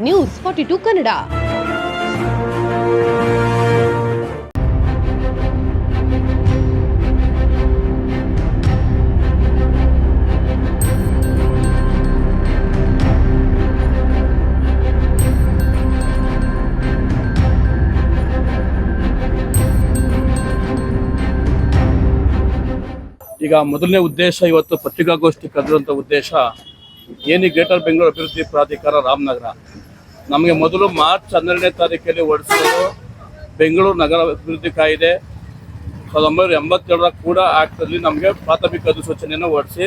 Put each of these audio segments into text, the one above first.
News forty two Kannada ಈಗ ಮೊದಲನೇ ಉದ್ದೇಶ ಇವತ್ತು ಪತ್ರಿಕಾಗೋಷ್ಠಿ ಕರೆದಿರುವಂಥ ಉದ್ದೇಶ ಏನಿ ಗ್ರೇಟರ್ ಬೆಂಗಳೂರು ಅಭಿವೃದ್ಧಿ ಪ್ರಾಧಿಕಾರ ರಾಮನಗರ? ನಮಗೆ ಮೊದಲು ಮಾರ್ಚ್ ಹನ್ನೆರಡನೇ ತಾರೀಕಲ್ಲಿ ಹೊರಡಿಸಿದ್ರು ಬೆಂಗಳೂರು ನಗರ ಅಭಿವೃದ್ಧಿ ಕಾಯ್ದೆ ಸಾವಿರದ ಒಂಬೈನೂರ ಎಂಬತ್ತೇಳರ ಕೂಡ ಆ್ಯಕ್ಟಲ್ಲಿ ನಮಗೆ ಪ್ರಾಥಮಿಕ ಅಧಿಸೂಚನೆಯನ್ನು ಹೊರಡಿಸಿ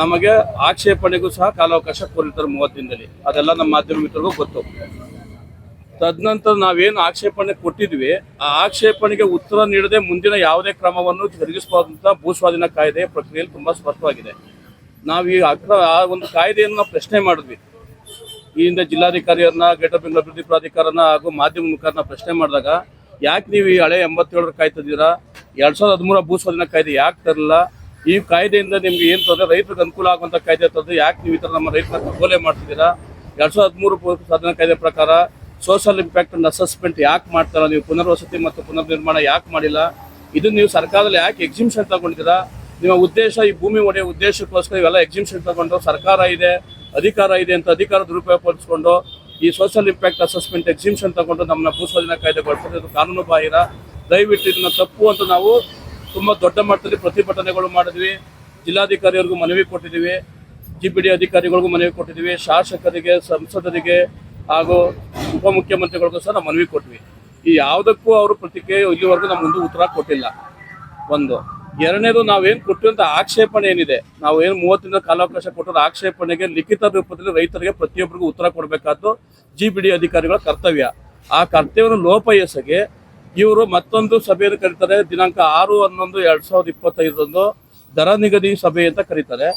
ನಮಗೆ ಆಕ್ಷೇಪಣೆಗೂ ಸಹ ಕಾಲಾವಕಾಶ ಕೋರಿರ್ತಾರೆ ಮೂವತ್ತು ದಿನದಲ್ಲಿ. ಅದೆಲ್ಲ ನಮ್ಮ ಮಾಧ್ಯಮ ಮಿತ್ರರಿಗೂ ಗೊತ್ತು. ತದನಂತರ ನಾವೇನು ಆಕ್ಷೇಪಣೆ ಕೊಟ್ಟಿದ್ವಿ, ಆ ಆಕ್ಷೇಪಣೆಗೆ ಉತ್ತರ ನೀಡದೆ ಮುಂದಿನ ಯಾವುದೇ ಕ್ರಮವನ್ನು ಜರುಗಿಸಬಾರ್ದಂತ ಭೂಸ್ವಾಧೀನ ಕಾಯ್ದೆ ಪ್ರಕ್ರಿಯೆಯಲ್ಲಿ ತುಂಬಾ ಸ್ಪಷ್ಟವಾಗಿದೆ. ನಾವು ಈ ಅಕ್ರ ಆ ಒಂದು ಕಾಯ್ದೆಯನ್ನು ಪ್ರಶ್ನೆ ಮಾಡಿದ್ವಿ. ಈ ಹಿಂದೆ ಜಿಲ್ಲಾಧಿಕಾರಿಯನ್ನ ಗ್ರೇಟರ್ ಬೆಂಗಳೂರು ಅಭಿವೃದ್ಧಿ ಪ್ರಾಧಿಕಾರನ ಹಾಗೂ ಮಾಧ್ಯಮ ಮುಖಾಂತರ ಪ್ರಶ್ನೆ ಮಾಡಿದಾಗ, ಯಾಕೆ ನೀವು ಈ ಹಳೆ ಎಂಬತ್ತೇಳರ ಕಾಯ್ತಿದ್ದೀರಾ? ಎರಡ್ ಸಾವಿರದ ಹದಿಮೂರ ಭೂಸ್ವಾಧೀನ ಕಾಯ್ದೆ ಯಾಕೆ ತರಲಿಲ್ಲ? ಈ ಕಾಯ್ದೆಯಿಂದ ನಿಮ್ಗೆ ಏನು ತೊಂದರೆ? ರೈತರಿಗೆ ಅನುಕೂಲ ಆಗುವಂತ ಕಾಯ್ದೆ ತಂದ್ರೆ ಯಾಕೆ ನೀವು ಈ ಥರ ನಮ್ಮ ರೈತರ ಕೊಲೆ ಮಾಡ್ತಿದ್ದೀರಾ? ಎರಡ್ ಸಾವಿರದ ಹದಿಮೂರು ಸಾಧನ ಕಾಯ್ದೆ ಪ್ರಕಾರ ಸೋಷಿಯಲ್ ಇಂಪ್ಯಾಕ್ಟ್ ಅಂಡ್ ಅಸೆಸ್ಮೆಂಟ್ ಯಾಕೆ ಮಾಡ್ತಾರ ನೀವು ಪುನರ್ವಸತಿ ಮತ್ತು ಪುನರ್ ನಿರ್ಮಾಣ ಯಾಕೆ ಮಾಡಿಲ್ಲ? ಇದನ್ನ ನೀವು ಸರ್ಕಾರದಲ್ಲಿ ಯಾಕೆ ಎಕ್ಸಿಬಿಷನ್ ತಗೊಂಡಿದ್ದೀರಾ? ನಿಮ್ಮ ಉದ್ದೇಶ, ಈ ಭೂಮಿ ಒಡೆಯ ಉದ್ದೇಶಕ್ಕೋಸ್ಕರ ಇವೆಲ್ಲ ಎಕ್ಸಿಮಿಷನ್ ತಗೊಂಡು ಸರ್ಕಾರ ಇದೆ. ಅಧಿಕಾರ ಇದೆ ಅಂತ ಅಧಿಕಾರ ದುರುಪಯೋಗ ಪಡಿಸ್ಕೊಂಡು ಈ ಸೋಷಿಯಲ್ ಇಂಪ್ಯಾಕ್ಟ್ ಅಸೆಸ್ಮೆಂಟ್ ಎಕ್ಸಿಬಿಷನ್ ತಗೊಂಡು ನಮ್ಮನ್ನ ಭೂಸ್ವಾಧೀನ ಕಾಯ್ದೆ ಬಳಸೋದು ಕಾನೂನು ಬಾಹಿರ. ದಯವಿಟ್ಟು ಇದನ್ನ ತಪ್ಪು ಅಂತ ನಾವು ತುಂಬಾ ದೊಡ್ಡ ಮಟ್ಟದಲ್ಲಿ ಪ್ರತಿಭಟನೆಗಳು ಮಾಡಿದ್ವಿ. ಜಿಲ್ಲಾಧಿಕಾರಿಯವರಿಗೂ ಮನವಿ ಕೊಟ್ಟಿದ್ದೀವಿ. ಜಿ ಪಿ ಡಿ ಅಧಿಕಾರಿಗಳಿಗೂ ಮನವಿ ಕೊಟ್ಟಿದ್ದೀವಿ. ಶಾಸಕರಿಗೆ, ಸಂಸದರಿಗೆ ಹಾಗೂ ಉಪಮುಖ್ಯಮಂತ್ರಿಗಳಿಗೂ ಸಹ ನಾವು ಮನವಿ ಕೊಟ್ವಿ ಈ ಯಾವುದಕ್ಕೂ ಅವರು ಪ್ರತಿಕ್ರಿಯೆ ಇಲ್ಲಿವರೆಗೂ ನಮ್ಮ ಮುಂದೆ ಉತ್ತರ ಕೊಟ್ಟಿಲ್ಲ. ಒಂದು. ಎರಡನೇದು ನಾವೇನು ಕೊಟ್ಟಿರುವಂತ ಆಕ್ಷೇಪಣೆ ಏನಿದೆ ನಾವು ಏನು ಮೂವತ್ತರಿಂದ ಕಾಲಾವಕಾಶ ಕೊಟ್ಟಿರೋ ಆಕ್ಷೇಪಣೆಗೆ ಲಿಖಿತ ರೂಪದಲ್ಲಿ ರೈತರಿಗೆ ಪ್ರತಿಯೊಬ್ಬರಿಗೂ ಉತ್ತರ ಕೊಡಬೇಕಾದ್ದು ಜಿ ಬಿ ಡಿ ಅಧಿಕಾರಿಗಳ ಕರ್ತವ್ಯ. ಆ ಕರ್ತವ್ಯವನ್ನು ಲೋಪ ಎಸಗಿ ಇವರು ಮತ್ತೊಂದು ಸಭೆಯನ್ನು ಕರೀತಾರೆ, ದಿನಾಂಕ ಆರು ಹನ್ನೊಂದು ಎರಡು ಸಾವಿರದ ಇಪ್ಪತ್ತೈದರಂದು ದರ ನಿಗದಿ ಸಭೆ ಅಂತ ಕರೀತಾರೆ.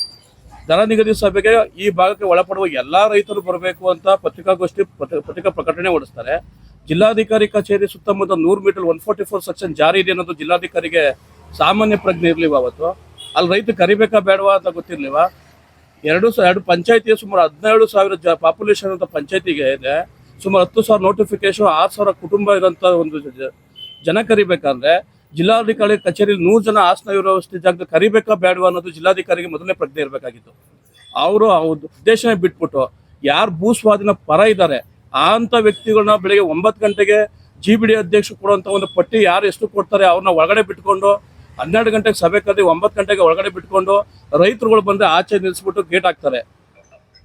ದರ ನಿಗದಿ ಸಭೆಗೆ ಈ ಭಾಗಕ್ಕೆ ಒಳಪಡುವ ಎಲ್ಲಾ ರೈತರು ಬರಬೇಕು ಅಂತ ಪತ್ರಿಕಾಗೋಷ್ಠಿ ಪತ್ರಿ- ಪತ್ರಿಕಾ ಪ್ರಕಟಣೆ ಹೊರಡಿಸ್ತಾರೆ. ಜಿಲ್ಲಾಧಿಕಾರಿ ಕಚೇರಿ ಸುತ್ತಮುತ್ತ ನೂರು metre one forty four section ಜಾರಿ ಇದೆ ಅನ್ನೋದು ಜಿಲ್ಲಾಧಿಕಾರಿಗೆ ಸಾಮಾನ್ಯ ಪ್ರಜ್ಞೆ ಇರ್ಲಿವ ಅವತ್ತು? ಅಲ್ಲಿ ರೈತ ಕರಿಬೇಕಾ ಬೇಡವಾ ಅಂತ ಗೊತ್ತಿರ್ಲಿವ ಎರಡು ಎರಡು ಪಂಚಾಯತಿಯ ಸುಮಾರು ಹದಿನೇಳು ಸಾವಿರ ಜ ಪಾಪ್ಯುಲೇಷನ್ ಅಂತ ಪಂಚಾಯತಿಗೆ ಇದೆ. ಸುಮಾರು ಹತ್ತು ಸಾವಿರ ನೋಟಿಫಿಕೇಶನ್ ಆರು ಸಾವಿರ ಕುಟುಂಬ ಇರೋಂಥ ಒಂದು ಜನ ಕರಿಬೇಕಂದ್ರೆ ಜಿಲ್ಲಾಧಿಕಾರಿ ಕಚೇರಿಯಲ್ಲಿ ನೂರು ಜನ ಆಸನ ವ್ಯವಸ್ಥೆ ಜಾಗದಲ್ಲಿ ಕರಿಬೇಕಾ ಬೇಡವಾ ಅನ್ನೋದು ಜಿಲ್ಲಾಧಿಕಾರಿಗೆ ಮೊದಲನೇ ಪ್ರಜ್ಞೆ ಇರಬೇಕಾಗಿತ್ತು. ಅವರು ಉದ್ದೇಶನೇ ಬಿಟ್ಬಿಟ್ಟು ಯಾರು ಭೂಸ್ವಾಧೀನ ಪರ ಇದ್ದಾರೆ ಆ ಅಂತ ವ್ಯಕ್ತಿಗಳನ್ನ ಬೆಳಿಗ್ಗೆ ಒಂಬತ್ತು ಗಂಟೆಗೆ ಜಿ ಬಿ ಡಿ ಅಧ್ಯಕ್ಷರು ಕೊಡುವಂತ ಒಂದು ಪಟ್ಟಿ ಯಾರು ಎಷ್ಟು ಕೊಡ್ತಾರೆ ಅವ್ರನ್ನ ಒಳಗಡೆ ಬಿಟ್ಕೊಂಡು ಹನ್ನೆರಡು ಗಂಟೆಗೆ ಸಭೆ ಕರೆದು ಒಂಬತ್ತು ಗಂಟೆಗೆ ಒಳಗಡೆ ಬಿಟ್ಕೊಂಡು ರೈತರುಗಳು ಬಂದ್ರೆ ಆಚೆ ನಿಲ್ಲಿಸ್ಬಿಟ್ಟು ಗೇಟ್ ಹಾಕ್ತಾರೆ.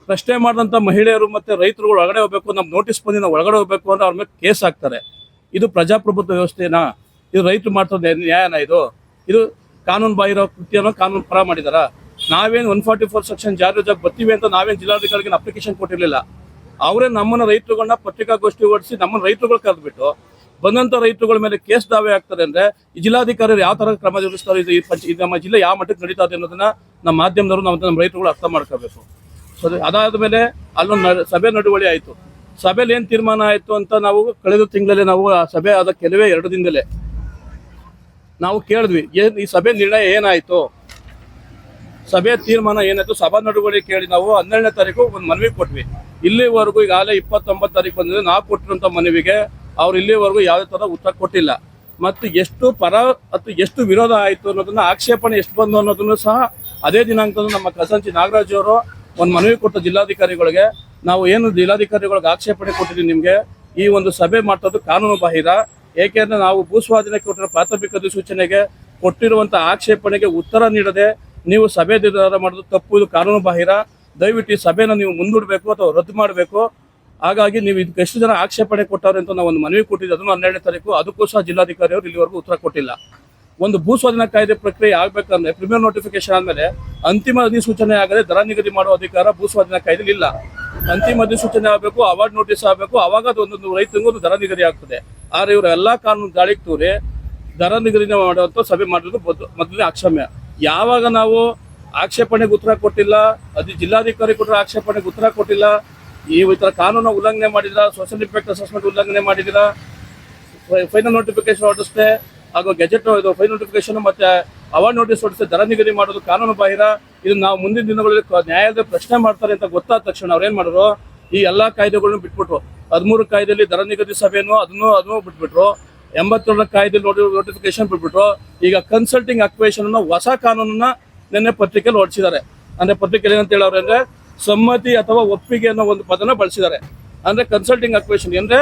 ಪ್ರಶ್ನೆ ಮಾಡಿದಂಥ ಮಹಿಳೆಯರು ಮತ್ತೆ ರೈತರುಗಳು ಒಳಗಡೆ ಹೋಗ್ಬೇಕು ನಮ್ಮ ನೋಟಿಸ್ ಬಂದು ನಾವು ಒಳಗಡೆ ಹೋಗ್ಬೇಕು ಅಂದ್ರೆ ಅವ್ರ ಮೇಲೆ ಕೇಸ್ ಹಾಕ್ತಾರೆ. ಇದು ಪ್ರಜಾಪ್ರಭುತ್ವ ವ್ಯವಸ್ಥೆನಾ? ಇದು ರೈತರು ಮಾಡ್ತದೆ ನ್ಯಾಯನಾ ಇದು? ಇದು ಕಾನೂನು ಬಾಹಿರ ಕೃತಿಯನ್ನು ಕಾನೂನು ಪರ ಮಾಡಿದಾರ? ನಾವೇನು ಒನ್ ಫಾರ್ಟಿ ಫೋರ್ ಸೆಕ್ಷನ್ ಜಾರಿ ಬರ್ತೀವಿ ಅಂತ ನಾವೇನು ಜಿಲ್ಲಾಧಿಕಾರಿಗೆ ಅಪ್ಲಿಕೇಶನ್ ಕೊಟ್ಟಿರಲಿಲ್ಲ. ಅವರೇ ನಮ್ಮನ್ನ ರೈತರುಗಳನ್ನ ಪತ್ರಿಕಾಗೋಷ್ಠಿ ಓಡಿಸಿ ನಮ್ಮನ್ನ ರೈತರುಗಳು ಕರೆದ್ಬಿಟ್ಟು ಬಂದಂತ ರೈತರುಗಳ ಮೇಲೆ ಕೇಸ್ ದಾವೆ ಆಗ್ತಾರೆ ಅಂದ್ರೆ ಈ ಜಿಲ್ಲಾಧಿಕಾರಿಗಳು ಯಾವ ತರ ಕ್ರಮ ಜರುಗಿಸ್ತಾರೆ? ಈ ನಮ್ಮ ಜಿಲ್ಲೆ ಯಾವ ಮಟ್ಟಕ್ಕೆ ನಡೀತಾ ಇದೆ ಅನ್ನೋದನ್ನ ನಮ್ಮ ಮಾಧ್ಯಮದವರು ನಾವು ನಮ್ಮ ರೈತರುಗಳು ಅರ್ಥ ಮಾಡ್ಕೋಬೇಕು. ಸೊ ಅದಾದ ಮೇಲೆ ಅಲ್ಲೊಂದು ಸಭೆ ನಡುವಳಿ ಆಯಿತು. ಸಭೆಯಲ್ಲಿ ಏನು ತೀರ್ಮಾನ ಆಯಿತು ಅಂತ ನಾವು ಕಳೆದ ತಿಂಗಳಲ್ಲಿ ನಾವು ಆ ಸಭೆ ಆದ ಕೆಲವೇ ಎರಡು ದಿನದಲ್ಲೇ ನಾವು ಕೇಳಿದ್ವಿ, ಏನು ಈ ಸಭೆ ನಿರ್ಣಯ ಏನಾಯಿತು? ಸಭೆ ತೀರ್ಮಾನ ಏನಾಯ್ತು ಸಭಾ ನಡುವಳಿ ಕೇಳಿ ನಾವು ಹನ್ನೆರಡನೇ ತಾರೀಕು ಒಂದು ಮನವಿ ಕೊಟ್ವಿ. ಇಲ್ಲಿವರೆಗೂ ಈಗಾಗಲೇ ಇಪ್ಪತ್ತೊಂಬತ್ತು ತಾರೀಕು ಬಂದಿದೆ. ನಾವು ಕೊಟ್ಟಿರುವಂತ ಮನವಿಗೆ ಅವ್ರು ಇಲ್ಲಿವರೆಗೂ ಯಾವುದೇ ತರ ಉತ್ತರ ಕೊಟ್ಟಿಲ್ಲ. ಮತ್ತು ಎಷ್ಟು ಪರ ಅಥವಾ ಎಷ್ಟು ವಿರೋಧ ಆಯಿತು ಅನ್ನೋದನ್ನ, ಆಕ್ಷೇಪಣೆ ಎಷ್ಟು ಬಂದು ಅನ್ನೋದನ್ನು ಸಹ ಅದೇ ದಿನಾಂಕದಂದು ನಮ್ಮ ಕಸಂಚಿ ನಾಗರಾಜ್ ಅವರು ಒಂದು ಮನವಿ ಕೊಟ್ಟ ಜಿಲ್ಲಾಧಿಕಾರಿಗಳಿಗೆ, ನಾವು ಏನು ಜಿಲ್ಲಾಧಿಕಾರಿಗಳಿಗೆ ಆಕ್ಷೇಪಣೆ ಕೊಟ್ಟಿದ್ದೀವಿ ನಿಮಗೆ, ಈ ಒಂದು ಸಭೆ ಮಾಡ್ತದ್ದು ಕಾನೂನು ಬಾಹಿರ ಏಕೆಂದರೆ ನಾವು ಭೂಸ್ವಾಧೀನಕ್ಕೆ ಕೊಟ್ಟಿರೋ ಪ್ರಾಥಮಿಕ ಅಧಿಸೂಚನೆಗೆ ಕೊಟ್ಟಿರುವಂಥ ಆಕ್ಷೇಪಣೆಗೆ ಉತ್ತರ ನೀಡದೆ ನೀವು ಸಭೆ ಮಾಡೋದು ತಪ್ಪು, ಇದು ಕಾನೂನು ಬಾಹಿರ. ದಯವಿಟ್ಟು ಈ ಸಭೆನ ನೀವು ಮುಂದೂಡಬೇಕು ಅಥವಾ ರದ್ದು ಮಾಡಬೇಕು. ಹಾಗಾಗಿ ನೀವು ಇದಕ್ಕೆ ಎಷ್ಟು ಜನ ಆಕ್ಷೇಪಣೆ ಕೊಟ್ಟವ್ರೆ ಅಂತ ನಾವು ಒಂದು ಮನವಿ ಕೊಟ್ಟಿದ್ದು ಅದನ್ನು ಹನ್ನೆರಡನೇ ತಾರೀಕು. ಅದಕ್ಕೂ ಸಹ ಜಿಲ್ಲಾಧಿಕಾರಿಯವರು ಇಲ್ಲಿವರೆಗೂ ಉತ್ತರ ಕೊಟ್ಟಿಲ್ಲ. ಒಂದು ಭೂ ಸ್ವಾಧೀನ ಕಾಯ್ದೆ ಪ್ರಕ್ರಿಯೆ ಆಗಬೇಕಂದ್ರೆ ಪ್ರಿಮಿಯರ್ ನೋಟಿಫಿಕೇಶನ್ ಆದಮೇಲೆ ಅಂತಿಮ ಅಧಿಸೂಚನೆ ಆಗದೆ ದರ ನಿಗದಿ ಮಾಡುವ ಅಧಿಕಾರ ಭೂ ಸ್ವಾಧೀನ ಕಾಯ್ದೆಲಿ ಇಲ್ಲ. ಅಂತಿಮ ಅಧಿಸೂಚನೆ ಆಗಬೇಕು ಅವಾರ್ಡ್ ನೋಟಿಸ್ ಆಗಬೇಕು. ಅವಾಗ ಅದು ಒಂದೊಂದು ರೈತನಿಗೂ ಒಂದು ದರ ನಿಗದಿ ಆಗ್ತದೆ. ಆದರೆ ಇವರು ಎಲ್ಲ ಕಾನೂನು ದಾಳಿಗೆ ತೂರಿ ದರ ನಿಗದಿನ ಮಾಡುವಂಥ ಸಭೆ ಮಾಡೋದು ಮೊದ್- ಮೊದಲನೇ ಅಕ್ಷಮ್ಯ. ಯಾವಾಗ ನಾವು ಆಕ್ಷೇಪಣೆಗೆ ಉತ್ತರ ಕೊಟ್ಟಿಲ್ಲ, ಅದು ಜಿಲ್ಲಾಧಿಕಾರಿ ಕೊಟ್ಟರೆ ಆಕ್ಷೇಪಣೆಗೆ ಉತ್ತರ ಕೊಟ್ಟಿಲ್ಲ, ಈ ಥರ ಕಾನೂನು ಉಲ್ಲಂಘನೆ ಮಾಡಿದ್ರ ಸೋಷಿಯಲ್ ಇಂಪ್ಯಾಕ್ಟ್ ಅಸೆಸ್ಮೆಂಟ್ ಉಲ್ಲಂಘನೆ ಮಾಡಿದಿರಾ ಫೈನಲ್ ನೋಟಿಫಿಕೇಶನ್ ಹೊರಡಿಸ್ತೆ ಹಾಗೂ ಗೆಜೆಟ್ ಇದು ಫೈನಲ್ ನೋಟಿಫಿಕೇಶನ್ ಮತ್ತೆ ಅವಾರ್ಡ್ ನೋಟಿಸ್ ಹೊರಡಿಸಿ ದರ ನಿಗದಿ ಮಾಡೋದು ಕಾನೂನು ಬಾಹಿರ, ಇದು ನಾವು ಮುಂದಿನ ದಿನಗಳಲ್ಲಿ ನ್ಯಾಯಾಲಯದ ಪ್ರಶ್ನೆ ಮಾಡ್ತಾರೆ ಅಂತ ಗೊತ್ತಾದ ತಕ್ಷಣ ಅವ್ರು ಏನ್ ಮಾಡಿದ್ರು, ಈ ಎಲ್ಲಾ ಕಾಯ್ದೆಗಳನ್ನು ಬಿಟ್ಬಿಟ್ರು. ಹದಿಮೂರು ಕಾಯ್ದೆಯಲ್ಲಿ ದರ ನಿಗದಿ ಸಭೆಯನ್ನು ಅದನ್ನು ಅದನ್ನು ಬಿಟ್ಬಿಟ್ರು. ಎಂಬತ್ತೇಳರ ಕಾಯ್ದೆ ನೋಡಿ ನೋಟಿಫಿಕೇಶನ್ ಬಿಟ್ಬಿಟ್ರು. ಈಗ ಕನ್ಸಲ್ಟಿಂಗ್ ಅಕ್ವೇಷನ್ ಅನ್ನ ಹೊಸ ಕಾನೂನನ್ನ ನಿನ್ನೆ ಪತ್ರಿಕೆಯಲ್ಲಿ ಹೊರಡಿಸಿದ್ದಾರೆ. ಅಂದ್ರೆ ಪತ್ರಿಕೆಯಲ್ಲಿ ಏನಂತ ಹೇಳೋರು ಅಂದ್ರೆ ಸಮ್ಮತಿ ಅಥವಾ ಒಪ್ಪಿಗೆ ಅನ್ನೋ ಒಂದು ಪದನ ಬಳಸಿದ್ದಾರೆ. ಅಂದ್ರೆ ಕನ್ಸಲ್ಟಿಂಗ್ ಅಕ್ವೇಷನ್ ಅಂದ್ರೆ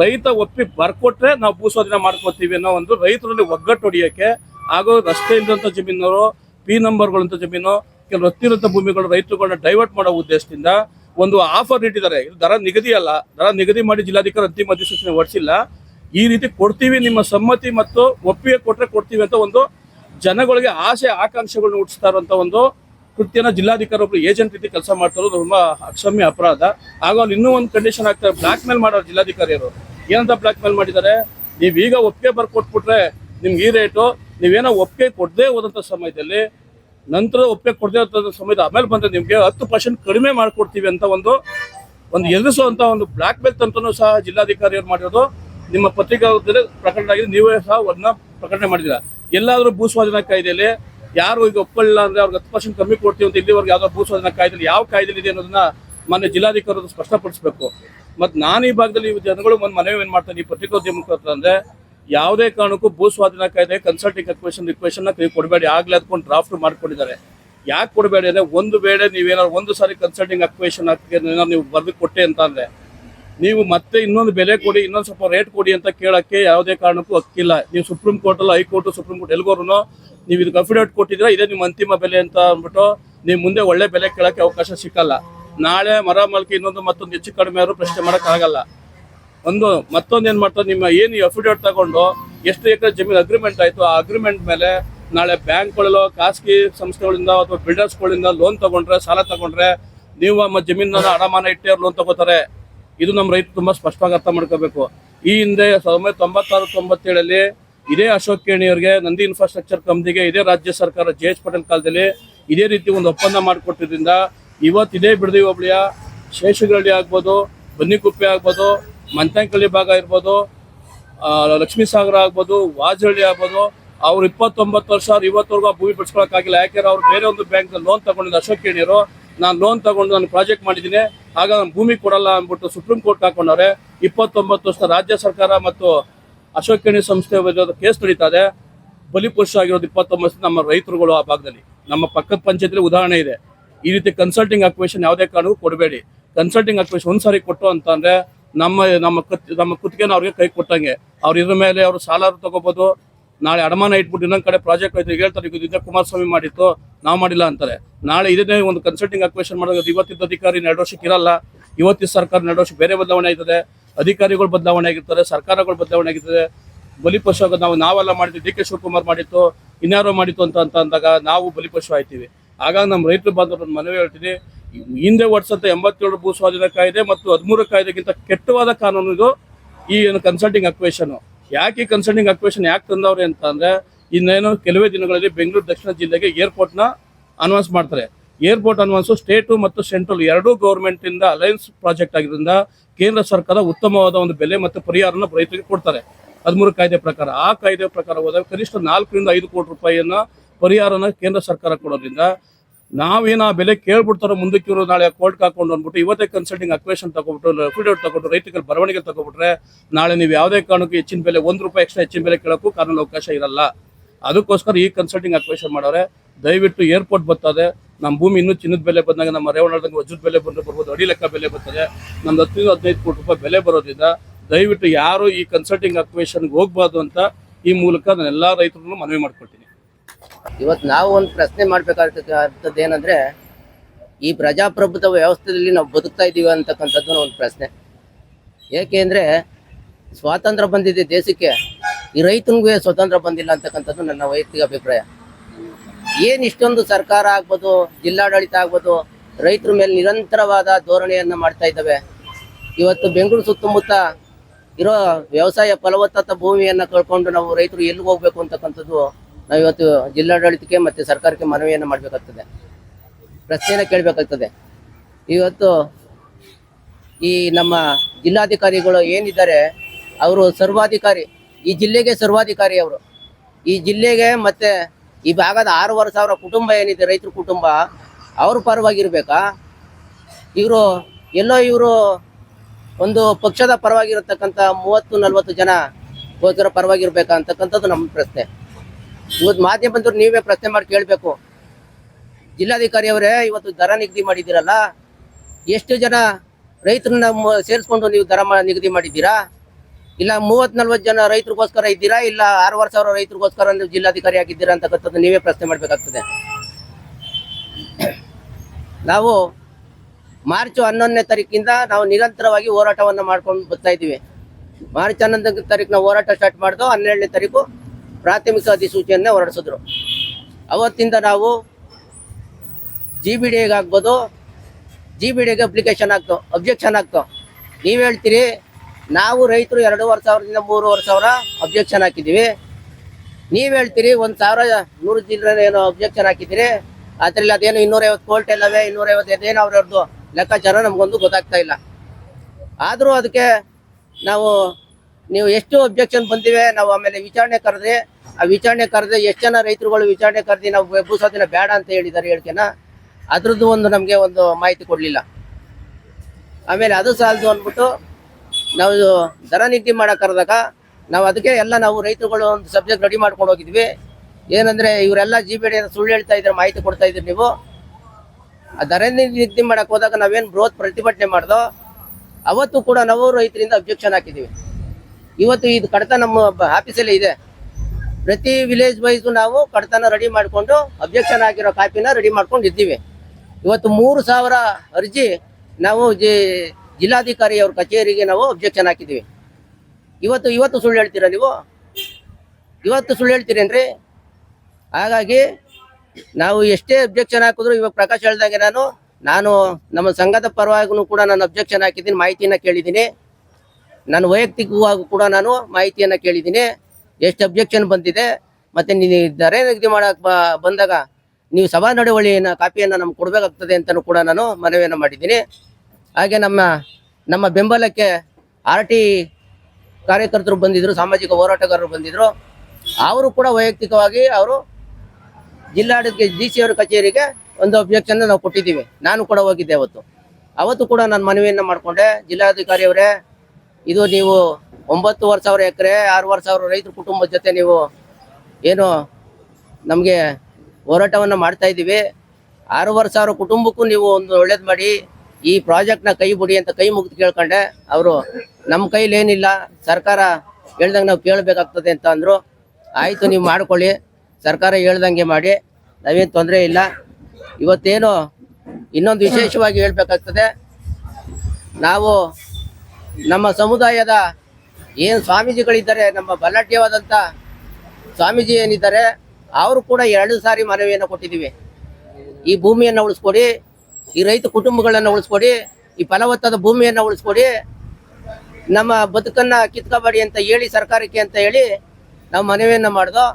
ರೈತ ಒಪ್ಪಿ ಬರ್ಕೊಟ್ರೆ ನಾವು ಭೂಸ್ವಾಧೀನ ಮಾಡ್ಕೋತೀವಿ ಅನ್ನೋ ಒಂದು ರೈತರಲ್ಲಿ ಒಗ್ಗಟ್ಟು ಹೊಡಿಯೋಕ್ಕೆ ಹಾಗೂ ರಸ್ತೆ ಇಲ್ಲದಂತ ಜಮೀನವರು ಪಿ ನಂಬರ್ಗಳಂತ ಜಮೀನು, ಕೆಲವು ರಸ್ತಿರಂತ ಭೂಮಿಗಳು ರೈತರುಗಳನ್ನ ಡೈವರ್ಟ್ ಮಾಡೋ ಉದ್ದೇಶದಿಂದ ಒಂದು ಆಫರ್ ಇಟ್ಟಿದ್ದಾರೆ. ದರ ನಿಗದಿ ಅಲ್ಲ ದರ ನಿಗದಿ ಮಾಡಿ ಜಿಲ್ಲಾಧಿಕಾರಿ ಅಂತಿಮ ಅಧಿಸೂಚನೆ ಹೊರಡಿಸಿಲ್ಲ. ಈ ರೀತಿ ಕೊಡ್ತೀವಿ, ನಿಮ್ಮ ಸಮ್ಮತಿ ಮತ್ತು ಒಪ್ಪಿಗೆ ಕೊಟ್ಟರೆ ಕೊಡ್ತೀವಿ ಅಂತ ಒಂದು ಜನಗಳಿಗೆ ಆಸೆ ಆಕಾಂಕ್ಷೆಗಳನ್ನ ಹುಟ್ಟಿಸ್ತಾ ಇರುವಂತ ಒಂದು ಕೃತ್ಯನ ಜಿಲ್ಲಾಧಿಕಾರಿ ಒಬ್ರು ಏಜೆಂಟ್ ರೀತಿ ಕೆಲಸ ಮಾಡ್ತಾರೋ. ತುಂಬಾ ಅಕ್ಷಮ್ಯ ಅಪರಾಧ. ಹಾಗೂ ಅಲ್ಲಿ ಇನ್ನೂ ಒಂದು ಕಂಡೀಷನ್ ಆಗ್ತಾರೆ ಬ್ಲಾಕ್ ಮೇಲ್ ಮಾಡೋರು ಜಿಲ್ಲಾಧಿಕಾರಿಯವರು ಏನಂತ ಬ್ಲಾಕ್ ಮೇಲ್ ಮಾಡಿದ್ದಾರೆ? ನೀವು ಈಗ ಒಪ್ಪಿಗೆ ಬರ್ಕೊಟ್ಬಿಟ್ರೆ ನಿಮ್ಗೆ ಈ ರೇಟು ನೀವೇನೋ ಒಪ್ಪಿಗೆ ಕೊಡದೇ ಹೋದಂಥ ಸಮಯದಲ್ಲಿ, ನಂತರ ಒಪ್ಪಿಗೆ ಕೊಡದೇ ಹೋದಂಥ ಸಮಯದ ಆಮೇಲೆ ಬಂದ್ರೆ ನಿಮಗೆ ಹತ್ತು ಪರ್ಸೆಂಟ್ ಕಡಿಮೆ ಮಾಡಿಕೊಡ್ತೀವಿ ಅಂತ ಒಂದು ಒಂದು ಎದುರಿಸುವಂತ ಒಂದು ಬ್ಲಾಕ್ ಮೇಲ್ ತಂತ್ರನೂ ಸಹ ಜಿಲ್ಲಾಧಿಕಾರಿಯವರು ಮಾಡಿರೋದು. ನಿಮ್ಮ ಪತ್ರಿಕಾದಲ್ಲಿ ಪ್ರಕರಣ ಆಗಿದೆ. ನೀವೇ ಸಹ ಅದನ್ನ ಪ್ರಕಟಣೆ ಮಾಡಿದ್ದೀರಾ? ಎಲ್ಲಾದರೂ ಭೂಸ್ವಾಧೀನ ಕಾಯ್ದೆಯಲ್ಲಿ ಯಾರು ಈಗ ಒಪ್ಪಲ್ಲ ಅಂದ್ರೆ ಅವ್ರಿಗೆ ಹತ್ತು ಪರ್ಸೆಂಟ್ ಕಮ್ಮಿ ಕೊಡ್ತೀವಿ ಅಂತ ಇಲ್ಲಿವರೆಗೆ ಯಾವ್ದೋ ಭೂಸ್ವಾಧೀನ ಕಾಯ್ದೆಯಲ್ಲಿ ಯಾವ ಕಾಯ್ದೆಲಿ ಇದೆ ಅನ್ನೋದನ್ನ ಮಾನ್ಯ ಜಿಲ್ಲಾಧಿಕಾರಿ ಸ್ಪಷ್ಟಪಡಿಸಬೇಕು. ಮತ್ತು ನಾನು ಈ ಭಾಗದಲ್ಲಿ ಈ ಜನಗಳು ಒಂದು ಮನವಿ ಏನು ಮಾಡ್ತಾರೆ ಈ ಪತ್ರಿಕೋದ್ಯಮ ಅಂದ್ರೆ ಯಾವುದೇ ಕಾರಣಕ್ಕೂ ಭೂ ಸ್ವಾಧೀನ ಕಾಯ್ದೆ ಕನ್ಸಲ್ಟಿಂಗ್ ಅಕ್ವೇಷನ್ ರಿಕ್ವೇಷನ್ನ ಕೈ ಕೊಡಬೇಡಿ. ಆಗ್ಲೇ ಅದ್ಕೊಂಡು ಡ್ರಾಫ್ಟ್ ಮಾಡ್ಕೊಂಡಿದ್ದಾರೆ. ಯಾಕೆ ಕೊಡಬೇಡಿ ಅಂದ್ರೆ ಒಂದು ವೇಳೆ ನೀವೇನಾದ್ರು ಒಂದು ಸಾರಿ ಕನ್ಸಲ್ಟಿಂಗ್ ಅಕ್ವೇಷನ್ ಏನಾದ್ರು ನೀವು ಬರ್ದು ಕೊಟ್ಟೆ ಅಂತ ಅಂದ್ರೆ ನೀವು ಮತ್ತೆ ಇನ್ನೊಂದು ಬೆಲೆ ಕೊಡಿ, ಇನ್ನೊಂದು ಸ್ವಲ್ಪ ರೇಟ್ ಕೊಡಿ ಅಂತ ಕೇಳಕ್ಕೆ ಯಾವುದೇ ಕಾರಣಕ್ಕೂ ಹಕ್ಕಿಲ್ಲ ನೀವು ಸುಪ್ರೀಂ ಕೋರ್ಟಲ್ಲಿ ಹೈಕೋರ್ಟು ಸುಪ್ರೀಂ ಕೋರ್ಟ್ ಎಲ್ಗೋರು ನೀವು ಇದಕ್ಕೆ ಅಫಿಡೇಟ್ ಕೊಟ್ಟಿದ್ರೆ ಇದೇ ನಿಮ್ಮ ಅಂತಿಮ ಬೆಲೆ ಅಂತ ಅಂದ್ಬಿಟ್ಟು ನೀವು ಮುಂದೆ ಒಳ್ಳೆ ಬೆಲೆ ಕೇಳಕ್ಕೆ ಅವಕಾಶ ಸಿಕ್ಕಲ್ಲ. ನಾಳೆ ಮರ ಮಲ್ಕಿ ಇನ್ನೊಂದು ಮತ್ತೊಂದು ಹೆಚ್ಚು ಕಡಿಮೆ ಆದರೂ ಪ್ರಶ್ನೆ ಮಾಡೋಕ್ಕಾಗಲ್ಲ ಒಂದು, ಮತ್ತೊಂದು ಏನು ಮಾಡ್ತಾರೆ, ನಿಮ್ಮ ಏನು ಅಫಿಡೇಟ್ ತಗೊಂಡು ಎಷ್ಟು ಎಕರೆ ಜಮೀನು ಅಗ್ರಿಮೆಂಟ್ ಆಯ್ತು, ಆ ಅಗ್ರಿಮೆಂಟ್ ಮೇಲೆ ನಾಳೆ ಬ್ಯಾಂಕ್ಗಳಲ್ಲೋ, ಖಾಸಗಿ ಸಂಸ್ಥೆಗಳಿಂದ ಅಥವಾ ಬಿಲ್ಡರ್ಸ್ಗಳಿಂದ ಲೋನ್ ತಗೊಂಡ್ರೆ, ಸಾಲ ತಗೊಂಡ್ರೆ, ನೀವು ನಮ್ಮ ಜಮೀನನ್ನ ಅಡಮಾನ ಇಟ್ಟೆ ಲೋನ್ ತಗೋತಾರೆ. ಇದು ನಮ್ಮ ರೈತ ತುಂಬಾ ಸ್ಪಷ್ಟವಾಗಿ ಅರ್ಥ ಮಾಡ್ಕೋಬೇಕು. ಈ ಹಿಂದೆ ಸಾವಿರದ ಒಂಬೈನೂರ ತೊಂಬತ್ತಾರು, ತೊಂಬತ್ತೇಳಲ್ಲಿ ಇದೇ ಅಶೋಕ್ ಕೇಣಿಯವರಿಗೆ ನಂದಿ ಇನ್ಫ್ರಾಸ್ಟ್ರಕ್ಚರ್ ಕಂಪ್ನಿಗೆ ಇದೇ ರಾಜ್ಯ ಸರ್ಕಾರ ಜೆ ಎಚ್ ಪಟೇಲ್ ಕಾಲದಲ್ಲಿ ಇದೇ ರೀತಿ ಒಂದು ಒಪ್ಪಂದ ಮಾಡಿಕೊಟ್ಟಿದ್ರಿಂದ ಇವತ್ತು ಇದೇ ಬಿಡದಿ ಹೋಬಳಿಯ ಶೇಷಗಳ್ಳಿ ಆಗ್ಬೋದು, ಬನ್ನಿಕುಪ್ಪೆ ಆಗ್ಬೋದು, ಮಂತ್ಯಾಂಕಳ್ಳಿ ಭಾಗ ಇರ್ಬೋದು ಲಕ್ಷ್ಮೀಸಾಗರ ಲಕ್ಷ್ಮೀ ಸಾಗರ ಆಗ್ಬೋದು ವಾಜಹಳ್ಳಿ ಆಗ್ಬೋದು, ಅವ್ರು ಇಪ್ಪತ್ತೊಂಬತ್ತು ವರ್ಷ ಅವ್ರು ಇವತ್ತವರೆಗೂ ಆ ಭೂಮಿ ಬಿಡಿಸ್ಕೊಳಕ್ಕಾಗಿಲ್ಲ. ಯಾಕೆಂದ್ರೆ ಅವ್ರು ಬೇರೆ ಒಂದು ಬ್ಯಾಂಕ್ ಲೋನ್ ತಗೊಂಡಿದ್ದು ಅಶೋಕ್ ಕೇಣಿಯರು ನಾನು ಲೋನ್ ತಗೊಂಡು ನಾನು ಪ್ರಾಜೆಕ್ಟ್ ಮಾಡಿದ್ದೀನಿ. ಆಗ ಭೂಮಿ ಕೊಡಲ್ಲ ಅಂದ್ಬಿಟ್ಟು ಸುಪ್ರೀಂ ಕೋರ್ಟ್ ಹಾಕೊಂಡವ್ರೆ, ಇಪ್ಪತ್ತೊಂಬತ್ತು ವರ್ಷ ರಾಜ್ಯ ಸರ್ಕಾರ ಮತ್ತು ಅಶೋಕ್ ಕೇಣಿ ಸಂಸ್ಥೆ ವಿರೋಧ ಕೇಸ್ ನಡೀತಾ ಇದೆ. ಬಲಿಪುರುಷ ಆಗಿರೋದು ಇಪ್ಪತ್ತೊಂಬತ್ತು ನಮ್ಮ ರೈತರುಗಳು ಆ ಭಾಗದಲ್ಲಿ. ನಮ್ಮ ಪಕ್ಕದ ಪಂಚಾಯತ್ಲಿ ಉದಾಹರಣೆ ಇದೆ. ಈ ರೀತಿ ಕನ್ಸಲ್ಟಿಂಗ್ ಅಕ್ವೇಷನ್ ಯಾವುದೇ ಕಾರಣಕ್ಕೂ ಕೊಡಬೇಡಿ. ಕನ್ಸಲ್ಟಿಂಗ್ ಅಕ್ವೇಷನ್ ಒಂದ್ಸಾರಿ ಕೊಟ್ಟು ಅಂತಂದ್ರೆ ನಮ್ಮ ನಮ್ಮ ಕತ್, ನಮ್ಮ ಕುತ್ತಿಗೆನ ಅವ್ರಿಗೆ ಕೈ ಕೊಟ್ಟಂಗೆ. ಅವ್ರ ಇದ್ರ ಮೇಲೆ ಅವರು ಸಾಲ ತಗೋಬಹುದು ನಾಳೆ ಅಡಮಾನ ಇಟ್ಬಿಟ್ಟು ಇನ್ನೊಂದು ಕಡೆ ಪ್ರಾಜೆಕ್ಟ್ ಆಯ್ತು ಹೇಳ್ತಾರೆ ಈಗ ಇದೇ ಕುಮಾರಸ್ವಾಮಿ ಮಾಡಿತ್ತು, ನಾವು ಮಾಡಿಲ್ಲ ಅಂತಾರೆ. ನಾಳೆ ಇದನ್ನೇ ಒಂದು ಕನ್ಸಲ್ಟಿಂಗ್ ಅಕ್ವೇಷನ್ ಮಾಡೋದು ಇವತ್ತಿದ್ದ ಅಧಿಕಾರಿ ಎರಡು ವರ್ಷಕ್ಕೆ ಇರಲ್ಲ. ಇವತ್ತಿನ ಸರ್ಕಾರ ಎರಡು ವರ್ಷ ಬೇರೆ ಬದಲಾವಣೆ ಆಯ್ತದೆ. ಅಧಿಕಾರಿಗಳು ಬದಲಾವಣೆ ಆಗಿರ್ತಾರೆ, ಸರ್ಕಾರಗಳು ಬದಲಾವಣೆ ಆಗಿರ್ತದೆ. ಬಲಿಪಶು ನಾವು ನಾವೆಲ್ಲ ಮಾಡಿದ್ವಿ ಡಿ ಕೆ ಶಿವಕುಮಾರ್ ಮಾಡಿತ್ತು, ಇನ್ಯಾರೋ ಮಾಡಿತ್ತು ಅಂತ ಅಂತ ಅಂದಾಗ ನಾವು ಬಲಿಪಶು ಆಯ್ತೀವಿ. ಆಗ ನಮ್ಮ ರೈತರು ಬಾಂಧವರು ಒಂದು ಮನವಿ ಹೇಳ್ತೀನಿ. ಹಿಂದೆ ವರ್ಷದ ಎಂಬತ್ತೇಳು ಭೂ ಸ್ವಾಧೀನ ಕಾಯ್ದೆ ಮತ್ತು ಹದಿಮೂರು ಕಾಯ್ದೆಗಿಂತ ಕೆಟ್ಟವಾದ ಕಾನೂನು ಇದು, ಈ ಏನು ಕನ್ಸಲ್ಟಿಂಗ್ ಅಕ್ವೇಷನ್ ಯಾಕೆ ಕನ್ಸಲ್ಟಿಂಗ್ ಅಕ್ವೇಷನ್ ಯಾಕೆ ತಂದವ್ರೆ ಅಂತ ಅಂದ್ರೆ, ಇನ್ನೇನು ಕೆಲವೇ ದಿನಗಳಲ್ಲಿ ಬೆಂಗಳೂರು ದಕ್ಷಿಣ ಜಿಲ್ಲೆಗೆ ಏರ್ಪೋರ್ಟ್ನ ಅನೌನ್ಸ್ ಮಾಡ್ತಾರೆ. ಏರ್ಪೋರ್ಟ್ ಅನ್ವನ್ಸು ಸ್ಟೇಟು ಮತ್ತು ಸೆಂಟ್ರಲ್ ಎರಡೂ ಗೌರ್ಮೆಂಟ್ ಇಂದ ಅಲಯನ್ಸ್ ಪ್ರಾಜೆಕ್ಟ್ ಆಗಿರೋದ್ರಿಂದ ಕೇಂದ್ರ ಸರ್ಕಾರ ಉತ್ತಮವಾದ ಒಂದು ಬೆಲೆ ಮತ್ತು ಪರಿಹಾರನ ರೈತರಿಗೆ ಕೊಡ್ತಾರೆ. ಹದಿಮೂರು ಕಾಯ್ದೆ ಪ್ರಕಾರ. ಆ ಕಾಯ್ದೆ ಪ್ರಕಾರ ಹೋದಾಗ ಕನಿಷ್ಠ ನಾಲ್ಕರಿಂದ ಐದು ಕೋಟಿ ರೂಪಾಯಿಯನ್ನ ಪರಿಹಾರನ ಕೇಂದ್ರ ಸರ್ಕಾರ ಕೊಡೋದ್ರಿಂದ ನಾವೇನು ಬೆಲೆ ಕೇಳ್ಬಿಡ್ತಾರೋ ಮುಂದಕ್ಕೆ ಇವರು ನಾಳೆ ಕೋರ್ಟ್ ಹಾಕೊಂಡು ಅಂದ್ಬಿಟ್ಟು ಇವತ್ತೇ ಕನ್ಸಲ್ಟಿಂಗ್ ಅಕ್ವೇಷನ್ ತಗೊಬಿಟ್ಟು ಅಫಿಡೇಟ್ ತಗೊಂಡು ರೈತರಿಗೆ ಬರವಣಿಗೆ ತಗೊಬಿಟ್ರೆ ನಾಳೆ ನೀವು ಯಾವುದೇ ಕಾರಣಕ್ಕೂ ಹೆಚ್ಚಿನ ಬೆಲೆ, ಒಂದು ರೂಪಾಯಿ ಎಕ್ಸ್ಟ್ರಾ ಹೆಚ್ಚಿನ ಬೆಲೆ ಕೇಳೋಕ್ಕೂ ಕಾರಣ ಅವಕಾಶ ಇರಲ್ಲ. ಅದಕ್ಕೋಸ್ಕರ ಈ ಕನ್ಸಲ್ಟಿಂಗ್ ಅಕ್ವೇಷನ್ ಮಾಡೋರೆ. ದಯವಿಟ್ಟು ಏರ್ಪೋರ್ಟ್ ಬರ್ತದೆ. ನಮ್ಮ ಭೂಮಿ ಇನ್ನೂ ಚಿನ್ನದ ಬೆಲೆ ಬಂದಾಗ, ನಮ್ಮ ರೇವಣದಂಗೆ ವಜ್ರದ ಬೆಲೆ ಬಂದರೆ ಬರ್ಬೋದು, ಅಡಿ ಲೆಕ್ಕ ಬೆಲೆ ಬರ್ತದೆ. ನಮ್ದು ಹತ್ತರಿಂದ ಹದಿನೈದು ಕೋಟಿ ರೂಪಾಯಿ ಬೆಲೆ ಬರೋದ್ರಿಂದ ದಯವಿಟ್ಟು ಯಾರು ಈ ಕನ್ಸಲ್ಟಿಂಗ್ ಅಕ್ವೇಷನ್ಗೆ ಹೋಗ್ಬಾರ್ದು ಅಂತ ಈ ಮೂಲಕ ನಾನು ಎಲ್ಲ ರೈತರನ್ನು ಮನವಿ ಮಾಡ್ಕೊಳ್ತೀನಿ. ಇವತ್ತು ನಾವು ಒಂದು ಪ್ರಶ್ನೆ ಮಾಡ್ಬೇಕಾಗ್ತಕ್ಕಂಥದ್ದು ಏನಂದ್ರೆ, ಈ ಪ್ರಜಾಪ್ರಭುತ್ವ ವ್ಯವಸ್ಥೆಯಲ್ಲಿ ನಾವು ಬದುಕ್ತಾ ಇದ್ದೀವಿ ಅಂತಕ್ಕಂಥದ್ದು ಒಂದು ಪ್ರಶ್ನೆ. ಏಕೆಂದ್ರೆ ಸ್ವಾತಂತ್ರ್ಯ ಬಂದಿದೆ ದೇಶಕ್ಕೆ, ಈ ರೈತನಿಗೂ ಸ್ವಾತಂತ್ರ್ಯ ಬಂದಿಲ್ಲ ಅಂತಕ್ಕಂಥದ್ದು ನನ್ನ ವೈಯಕ್ತಿಕ ಅಭಿಪ್ರಾಯ. ಏನು ಇಷ್ಟೊಂದು ಸರ್ಕಾರ ಆಗ್ಬೋದು, ಜಿಲ್ಲಾಡಳಿತ ಆಗ್ಬೋದು, ರೈತರ ಮೇಲೆ ನಿರಂತರವಾದ ಧೋರಣೆಯನ್ನು ಮಾಡ್ತಾ ಇದ್ದಾವೆ. ಇವತ್ತು ಬೆಂಗಳೂರು ಸುತ್ತಮುತ್ತ ಇರೋ ವ್ಯವಸಾಯ ಫಲವತ್ತತ ಭೂಮಿಯನ್ನು ಕಳ್ಕೊಂಡು ನಾವು ರೈತರು ಎಲ್ಲಿಗೆ ಹೋಗ್ಬೇಕು ಅಂತಕ್ಕಂಥದ್ದು ಇವತ್ತು ಜಿಲ್ಲಾಡಳಿತಕ್ಕೆ ಮತ್ತೆ ಸರ್ಕಾರಕ್ಕೆ ಮನವಿಯನ್ನು ಮಾಡಬೇಕಾಗ್ತದೆ. ಪ್ರಶ್ನೆಯನ್ನು ಕೇಳಬೇಕಾಗ್ತದೆ. ಇವತ್ತು ಈ ನಮ್ಮ ಜಿಲ್ಲಾಧಿಕಾರಿಗಳು ಏನಿದ್ದಾರೆ, ಅವರು ಸರ್ವಾಧಿಕಾರಿ, ಈ ಜಿಲ್ಲೆಗೆ ಸರ್ವಾಧಿಕಾರಿ ಅವರು. ಈ ಜಿಲ್ಲೆಗೆ ಮತ್ತೆ ಈ ಭಾಗದ ಆರೂವರೆ ಸಾವಿರ ಕುಟುಂಬ ಏನಿದೆ, ರೈತರ ಕುಟುಂಬ, ಅವ್ರ ಪರವಾಗಿರ್ಬೇಕಾ? ಇವರು ಎಲ್ಲೋ ಇವರು ಒಂದು ಪಕ್ಷದ ಪರವಾಗಿರತಕ್ಕಂಥ ಮೂವತ್ತು ನಲವತ್ತು ಜನ ಗೋಚರ ಪರವಾಗಿರ್ಬೇಕಾ ಅಂತಕ್ಕಂಥದ್ದು ನಮ್ಮ ಪ್ರಶ್ನೆ. ಇವತ್ತು ಮಾಧ್ಯಮದವ್ರು ನೀವೇ ಪ್ರಶ್ನೆ ಮಾಡಿ ಕೇಳಬೇಕು. ಜಿಲ್ಲಾಧಿಕಾರಿ ಅವರೇ, ಇವತ್ತು ದರ ನಿಗದಿ ಮಾಡಿದ್ದೀರಲ್ಲ? ಎಷ್ಟು ಜನ ರೈತರನ್ನ ಸೇರಿಸ್ಕೊಂಡು ನೀವು ದರ ನಿಗದಿ ಮಾಡಿದ್ದೀರಾ? ಇಲ್ಲ ಮೂವತ್ ನಲ್ವತ್ತು ಜನ ರೈತರಿಗೋಸ್ಕರ ಇದ್ದೀರಾ? ಇಲ್ಲ ಆರೂವರೆ ಸಾವಿರ ರೈತರಿಗೋಸ್ಕರ ನೀವು ಜಿಲ್ಲಾಧಿಕಾರಿ ಆಗಿದ್ದೀರಾ ಅಂತಕ್ಕಂಥದ್ದು ನೀವೇ ಪ್ರಶ್ನೆ ಮಾಡಬೇಕಾಗ್ತದೆ. ನಾವು ಮಾರ್ಚ್ ಹನ್ನೊಂದನೇ ತಾರೀಕಿಂದ ನಾವು ನಿರಂತರವಾಗಿ ಹೋರಾಟವನ್ನು ಮಾಡ್ಕೊಂಡು ಬರ್ತಾ ಇದ್ದೀವಿ. ಮಾರ್ಚ್ ಹನ್ನೊಂದನೇ ತಾರೀಕು ನಾವು ಹೋರಾಟ ಸ್ಟಾರ್ಟ್ ಮಾಡಿದ್ವು ಹನ್ನೆರಡನೇ ತಾರೀಕು ಪ್ರಾಥಮಿಕ ಅಧಿಸೂಚನೆ ಹೊರಡಿಸಿದ್ರು. ಅವತ್ತಿಂದ ನಾವು ಜಿ ಬಿ ಡಿಗೆ ಆಗ್ಬೋದು ಜಿ ಬಿ ಡಿಗೆ ಅಪ್ಲಿಕೇಶನ್ ಆಗ್ತವೆ ಅಬ್ಜೆಕ್ಷನ್ ಆಗ್ತವೆ ನೀವು ಹೇಳ್ತೀರಿ, ನಾವು ರೈತರು ಎರಡೂವರೆ ಸಾವಿರದಿಂದ ಮೂರುವರೆ ಸಾವಿರ ಅಬ್ಜೆಕ್ಷನ್ ಹಾಕಿದ್ದೀವಿ. ನೀವು ಹೇಳ್ತೀರಿ, ಒಂದು ಸಾವಿರ ನೂರು ಜಿಲ್ಲೆ ಅಬ್ಜೆಕ್ಷನ್ ಹಾಕಿದ್ದೀರಿ. ಅದರಲ್ಲಿ ಅದೇನು ಇನ್ನೂರೈವತ್ತು ಕೋಲ್ಟ್ ಎಲ್ಲವೇ ಇನ್ನೂರೈವತ್ತು ಅದೇನು ಅವ್ರವ್ರದ್ದು ಲೆಕ್ಕಾಚಾರ ನಮಗೊಂದು ಗೊತ್ತಾಗ್ತಾ ಇಲ್ಲ. ಆದರೂ ಅದಕ್ಕೆ ನಾವು ನೀವು ಎಷ್ಟು ಅಬ್ಜೆಕ್ಷನ್ ಬಂದಿವೆ, ನಾವು ಆಮೇಲೆ ವಿಚಾರಣೆ ಕರೆದ್ರೆ, ಆ ವಿಚಾರಣೆ ಕರೆದ್ರೆ ಎಷ್ಟು ಜನ ರೈತರುಗಳು ವಿಚಾರಣೆ ಕರೆದಿ ನಾವು ಭೂಸ್ವಾಧೀನ ಬೇಡ ಅಂತ ಹೇಳಿದ್ದಾರೆ ಹೇಳಿಕೆನ, ಅದ್ರದ್ದು ಒಂದು ನಮಗೆ ಒಂದು ಮಾಹಿತಿ ಕೊಡಲಿಲ್ಲ. ಆಮೇಲೆ ಅದು ಸಾಲದು ಅಂದ್ಬಿಟ್ಟು, ನಾವು ದರ ನಿಗದಿ ಮಾಡೋಕೆ ಕರೆದಾಗ ನಾವು ಅದಕ್ಕೆ ಎಲ್ಲ ನಾವು ರೈತರುಗಳು ಒಂದು ಸಬ್ಜೆಕ್ಟ್ ರೆಡಿ ಮಾಡ್ಕೊಂಡು ಹೋಗಿದ್ವಿ. ಏನಂದ್ರೆ ಇವರೆಲ್ಲ ಜಿ ಬಿ ಡಿ ಸುಳ್ಳು ಹೇಳ್ತಾ ಇದ್ರೆ ಮಾಹಿತಿ ಕೊಡ್ತಾ ಇದ್ರಿ ನೀವು. ಆ ದರ ನಿಗದಿ ಮಾಡೋಕೆ ಹೋದಾಗ ನಾವೇನು ಬೃಹತ್ ಪ್ರತಿಭಟನೆ ಮಾಡ್ದೋ, ಅವತ್ತು ಕೂಡ ನಾವು ರೈತರಿಂದ ಅಬ್ಜೆಕ್ಷನ್ ಹಾಕಿದ್ದೀವಿ ಇವತ್ತು ಇದು ಕಡತ ನಮ್ಮ ಆಫೀಸಲ್ಲೇ ಇದೆ. ಪ್ರತಿ ವಿಲೇಜ್ ವೈಸ್ ನಾವು ಕಡತನ ರೆಡಿ ಮಾಡಿಕೊಂಡು ಅಬ್ಜೆಕ್ಷನ್ ಹಾಕಿರೋ ಕಾಪಿನ ರೆಡಿ ಮಾಡ್ಕೊಂಡು ಇದ್ದೀವಿ ಇವತ್ತು ಮೂರು ಸಾವಿರ ಅರ್ಜಿ ನಾವು ಜಿ ಜಿಲ್ಲಾಧಿಕಾರಿ ಅವ್ರ ಕಚೇರಿಗೆ ನಾವು ಅಬ್ಜೆಕ್ಷನ್ ಹಾಕಿದ್ದೀವಿ. ಇವತ್ತು ಇವತ್ತು ಸುಳ್ಳು ಹೇಳ್ತೀರಾ ನೀವು? ಇವತ್ತು ಸುಳ್ಳು ಹೇಳ್ತೀರೇನ್ರಿ? ಹಾಗಾಗಿ ನಾವು ಎಷ್ಟೇ ಅಬ್ಜೆಕ್ಷನ್ ಹಾಕಿದ್ರು ಇವಾಗ ಪ್ರಕಾಶ್ ಹೇಳ್ದಂಗೆ ನಾನು ನಾನು ನಮ್ಮ ಸಂಘದ ಪರವಾಗಿನೂ ಕೂಡ ನಾನು ಅಬ್ಜೆಕ್ಷನ್ ಹಾಕಿದ್ದೀನಿ ಮಾಹಿತಿನ ಕೇಳಿದ್ದೀನಿ. ನಾನು ವೈಯಕ್ತಿಕವಾಗಿ ಕೂಡ ನಾನು ಮಾಹಿತಿಯನ್ನು ಕೇಳಿದ್ದೀನಿ. ಎಷ್ಟು ಅಬ್ಜೆಕ್ಷನ್ ಬಂದಿದೆ, ಮತ್ತು ನೀನು ದರ ನಿಗದಿ ಮಾಡೋಕೆ ಬಂದಾಗ ನೀವು ಸಭಾ ನಡವಳಿಯನ್ನು, ಕಾಪಿಯನ್ನು ನಮ್ಗೆ ಕೊಡಬೇಕಾಗ್ತದೆ ಅಂತಲೂ ಕೂಡ ನಾನು ಮನವಿಯನ್ನು ಮಾಡಿದ್ದೀನಿ. ಹಾಗೆ ನಮ್ಮ ನಮ್ಮ ಬೆಂಬಲಕ್ಕೆ ಆರ್ ಟಿ ಕಾರ್ಯಕರ್ತರು ಬಂದಿದ್ದರು ಸಾಮಾಜಿಕ ಹೋರಾಟಗಾರರು ಬಂದಿದ್ರು. ಅವರು ಕೂಡ ವೈಯಕ್ತಿಕವಾಗಿ ಅವರು ಜಿಲ್ಲಾಡಳಿತ ಡಿ ಸಿ ಅವರ ಕಚೇರಿಗೆ ಒಂದು ಅಬ್ಜೆಕ್ಷನ್ ನಾವು ಕೊಟ್ಟಿದ್ದೀವಿ. ನಾನು ಕೂಡ ಹೋಗಿದ್ದೆ ಅವತ್ತು. ಅವತ್ತು ಕೂಡ ನಾನು ಮನವಿಯನ್ನು ಮಾಡಿಕೊಂಡೆ. ಜಿಲ್ಲಾಧಿಕಾರಿ ಅವರೇ ಇದು ನೀವು ಒಂಬತ್ತುವರೆ ಸಾವಿರ ಎಕರೆ ಆರೂವರೆ ಸಾವಿರ ರೈತರ ಕುಟುಂಬದ ಜೊತೆ ನೀವು ಏನು ನಮಗೆ ಹೋರಾಟವನ್ನು ಮಾಡ್ತಾ ಇದ್ದೀವಿ. ಆರೂವರೆ ಸಾವಿರ ಕುಟುಂಬಕ್ಕೂ ನೀವು ಒಂದು ಒಳ್ಳೇದು ಮಾಡಿ, ಈ ಪ್ರಾಜೆಕ್ಟ್ನ ಕೈ ಬಿಡಿ ಅಂತ ಕೈ ಮುಗಿದು ಕೇಳ್ಕೊಂಡೆ. ಅವರು ನಮ್ಮ ಕೈಲಿ ಏನಿಲ್ಲ, ಸರ್ಕಾರ ಹೇಳ್ದಂಗೆ ನಾವು ಕೇಳಬೇಕಾಗ್ತದೆ ಅಂತ ಅಂದರು. ಆಯಿತು, ನೀವು ಮಾಡ್ಕೊಳ್ಳಿ. ಸರ್ಕಾರ ಹೇಳ್ದಂಗೆ ಮಾಡಿ, ನಾವೇನು ತೊಂದರೆ ಇಲ್ಲ. ಇವತ್ತೇನು ಇನ್ನೊಂದು ವಿಶೇಷವಾಗಿ ಹೇಳಬೇಕಾಗ್ತದೆ. ನಾವು ನಮ್ಮ ಸಮುದಾಯದ ಏನು ಸ್ವಾಮೀಜಿಗಳಿದ್ದಾರೆ, ನಮ್ಮ ಬಲಾಢ್ಯವಾದಂಥ ಸ್ವಾಮೀಜಿ ಏನಿದ್ದಾರೆ, ಅವರು ಕೂಡ ಎರಡು ಸಾರಿ ಮನವಿಯನ್ನು ಕೊಟ್ಟಿದ್ದೀವಿ. ಈ ಭೂಮಿಯನ್ನು ಉಳಿಸ್ಕೊಡಿ, ಈ ರೈತ ಕುಟುಂಬಗಳನ್ನು ಉಳಿಸ್ಕೊಡಿ, ಈ ಫಲವತ್ತಾದ ಭೂಮಿಯನ್ನು ಉಳಿಸ್ಕೊಡಿ, ನಮ್ಮ ಬದುಕನ್ನ ಕಿತ್ಕೋಬೇಡಿ ಅಂತ ಹೇಳಿ, ಸರ್ಕಾರಕ್ಕೆ ಅಂತ ಹೇಳಿ ನಾವು ಮನವಿಯನ್ನು ಮಾಡ್ದೋ,